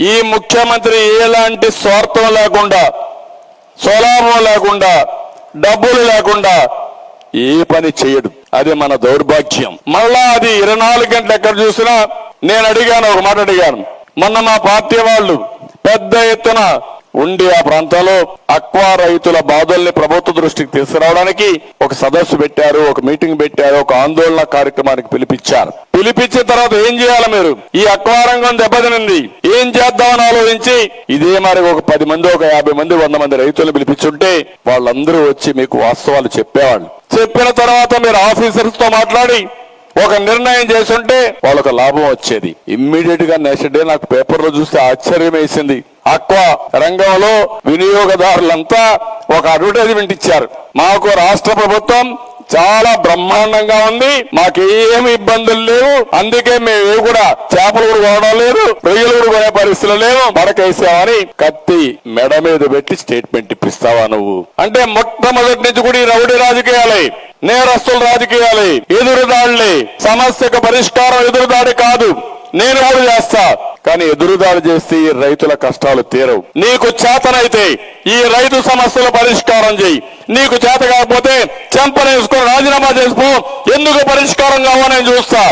ఈ ముఖ్యమంత్రి ఎలాంటి స్వార్థం లేకుండా స్వలాభం లేకుండా డబ్బులు లేకుండా ఏ పని చేయడు. అది మన దౌర్భాగ్యం. మళ్ళా అది ఇరవై నాలుగు గంటలు ఎక్కడ చూసినా నేను అడిగాను ఒక మాట అడిగాను. మొన్న మా పార్టీ వాళ్ళు పెద్ద ఎత్తున ఉండి ఆ ప్రాంతంలో అక్వా రైతుల బాధల్ని ప్రభుత్వ దృష్టికి తీసుకురావడానికి ఒక సదస్సు పెట్టారు ఒక మీటింగ్ పెట్టారు ఒక ఆందోళన కార్యక్రమానికి పిలిపించారు. పిలిపించిన తర్వాత ఏం చేయాలి మీరు? ఈ అక్వా రంగం దెబ్బతినింది. ఏం చేద్దామని ఆలోచించి? ఇదే మరి ఒక పది మంది ఒక యాభై మంది వంద మంది రైతులను పిలిపించుంటే వాళ్ళందరూ వచ్చి మీకు వాస్తవాలు చెప్పేవాళ్ళు. చెప్పిన తర్వాత మీరు ఆఫీసర్స్తో మాట్లాడి ఒక నిర్ణయం చేసుంటే వాళ్ళకు లాభం వచ్చేది. ఇమ్మీడియట్గా నెక్స్ట్ డే నాకు పేపర్లో చూస్తే ఆశ్చర్యం వేసింది అక్వా రంగంలో వినియోగదారులంతా ఒక అడ్వర్టైజ్మెంట్ ఇచ్చారు. మాకు రాష్ట్ర ప్రభుత్వం చాలా బ్రహ్మాండంగా ఉంది. మాకు ఏమి ఇబ్బందులు లేవు. అందుకే మేము కూడా చేపలు కూడా కొనడం లేదు రొయ్యలు కూడా కొనే పరిస్థితులు లేవు. మడకేసామని కత్తి మెడ మీద పెట్టి స్టేట్మెంట్ ఇప్పిస్తావా నువ్వు? అంటే మొట్టమొదటి నుంచి కూడా ఈ రౌడీ రాజకీయాలే నేరస్తుల రాజకీయాలే ఎదురుదాడులే. సమస్యకు పరిష్కారం ఎదురుదాడి కాదు. నేను కూడా చేస్తా. కానీ ఎదురుదాడి చేస్తే ఈ రైతుల కష్టాలు తీరవు. నీకు చేతనైతే ఈ రైతు సమస్యలు పరిష్కారం చేయి. నీకు చేత కాకపోతే చెంపనేసుకొని రాజీనామా చేసుకో ఎందుకు పరిష్కారం కావో నేను చూస్తా.